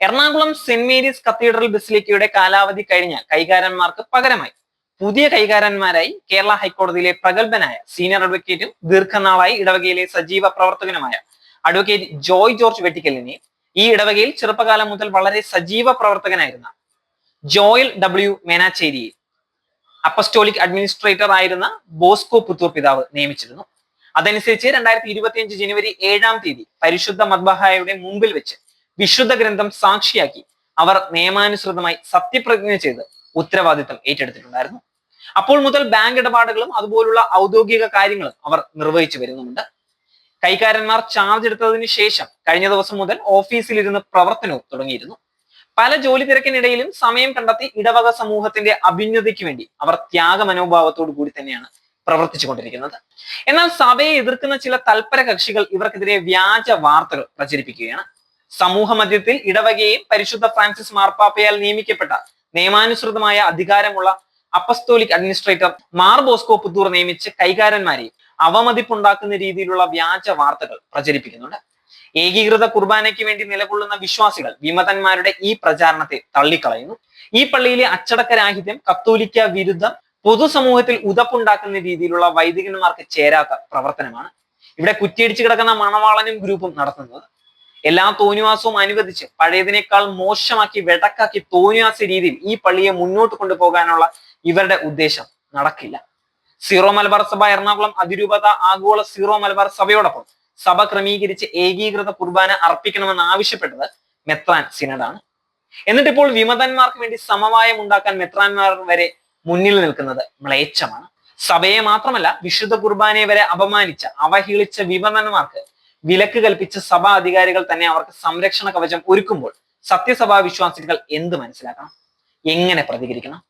Ernakulam saint Mary's cathedral ബസിലിക്കയുടെ കാലാവധി കഴിഞ്ഞ കൈകാരന്മാർക്ക് പകരമായി. പുതിയ കൈകാരന്മാരായി കേരള ഹൈക്കോടതിയിലെ പ്രഗത്ഭനായ സീനിയർ അഡ്വക്കേറ്റും ദീർഘനാളായി ഇടവകയിലെ സജീവ പ്രവർത്തകനുമായ അഡ്വക്കേറ്റ് ജോയ് ജോർജ് വെട്ടിക്കലിനെ ഈ ഇടവകയിൽ ചെറുപ്പകാലം മുതൽ വളരെ സജീവ പ്രവർത്തകനായിരുന്ന ജോയൽ ഡബ്ല്യു മേനാച്ചേരിയെ അപ്പസ്റ്റോളിക് അഡ്മിനിസ്ട്രേറ്റർ ആയിരുന്ന ബോസ്കോ പുത്തൂർ പിതാവ് നിയമിച്ചിരുന്നു. അതനുസരിച്ച് രണ്ടായിരത്തി ഇരുപത്തിയഞ്ച് ജനുവരി ഏഴാം തീയതി പരിശുദ്ധ മദ്ബഹായയുടെ മുമ്പിൽ വെച്ച് വിശുദ്ധ ഗ്രന്ഥം സാക്ഷിയാക്കി അവർ നിയമാനുസൃതമായി സത്യപ്രതിജ്ഞ ചെയ്ത് ഉത്തരവാദിത്തം ഏറ്റെടുത്തിട്ടുണ്ടായിരുന്നു. അപ്പോൾ മുതൽ ബാങ്ക് ഇടപാടുകളും അതുപോലുള്ള ഔദ്യോഗിക കാര്യങ്ങളും അവർ നിർവഹിച്ചു വരുന്നുമുണ്ട്. കൈക്കാരന്മാർ ചാർജ് എടുത്തതിന് ശേഷം കഴിഞ്ഞ ദിവസം മുതൽ ഓഫീസിലിരുന്ന് പ്രവർത്തനവും തുടങ്ങിയിരുന്നു. പല ജോലി തിരക്കിനിടയിലും സമയം കണ്ടെത്തി ഇടവക സമൂഹത്തിന്റെ അഭിന്നതയ്ക്ക് വേണ്ടി അവർ ത്യാഗ മനോഭാവത്തോടു കൂടി തന്നെയാണ് പ്രവർത്തിച്ചു കൊണ്ടിരിക്കുന്നത്. എന്നാൽ സഭയെ എതിർക്കുന്ന ചില തൽപര കക്ഷികൾ ഇവർക്കെതിരെ വ്യാജ വാർത്തകൾ പ്രചരിപ്പിക്കുകയാണ്. സമൂഹ മധ്യത്തിൽ ഇടവകയെയും പരിശുദ്ധ ഫ്രാൻസിസ് മാർപ്പാപ്പയാൽ നിയമിക്കപ്പെട്ട നിയമാനുസൃതമായ അധികാരമുള്ള apostolic administrator Mar Bosco Puthur നിയമിച്ച് കൈകാരന്മാരെയും അവമതിപ്പുണ്ടാക്കുന്ന രീതിയിലുള്ള വ്യാജ വാർത്തകൾ പ്രചരിപ്പിക്കുന്നുണ്ട്. ഏകീകൃത കുർബാനയ്ക്ക് വേണ്ടി നിലകൊള്ളുന്ന വിശ്വാസികൾ വിമതന്മാരുടെ ഈ പ്രചാരണത്തെ തള്ളിക്കളയുന്നു. ഈ പള്ളിയിലെ അച്ചടക്കരാഹിത്യം കത്തോലിക്ക വിരുദ്ധം പൊതുസമൂഹത്തിൽ ഉതപ്പുണ്ടാക്കുന്ന രീതിയിലുള്ള വൈദികന്മാർക്ക് ചേരാത്ത പ്രവർത്തനമാണ്. ഇവിടെ കുറ്റിയടിച്ചു കിടക്കുന്ന മണവാളനും ഗ്രൂപ്പും നടത്തുന്നത്. എല്ലാ തോന്നിവാസവും അനുവദിച്ച് പഴയതിനേക്കാൾ മോശമാക്കി വെടക്കാക്കി തോന്നിവാസ രീതിയിൽ ഈ പള്ളിയെ മുന്നോട്ട് കൊണ്ടുപോകാനുള്ള ഇവരുടെ ഉദ്ദേശം നടക്കില്ല. സീറോ മലബാർ സഭ എറണാകുളം അതിരൂപത ആഗോള സീറോ മലബാർ സഭയോടൊപ്പം സഭ ക്രമീകരിച്ച് ഏകീകൃത കുർബാന അർപ്പിക്കണമെന്ന് ആവശ്യപ്പെട്ടത് മെത്രാൻ സിനഡാണ്. എന്നിട്ട് ഇപ്പോൾ വിമതന്മാർക്ക് വേണ്ടി സമവായം ഉണ്ടാക്കാൻ മെത്രാൻമാർ വരെ മുന്നിൽ നിൽക്കുന്നത് മ്ലേച്ഛമാണ്. സഭയെ മാത്രമല്ല വിശുദ്ധ കുർബാനയെ വരെ അപമാനിച്ച അവഹേളിച്ച വിമതന്മാർക്ക് വിലക്ക് കൽപ്പിച്ച സഭാ അധികാരികൾ തന്നെ അവർക്ക് സംരക്ഷണ കവചം ഒരുക്കുമ്പോൾ സത്യസഭാ വിശ്വാസികൾ എന്ത് മനസ്സിലാക്കണം? എങ്ങനെ പ്രതികരിക്കണം?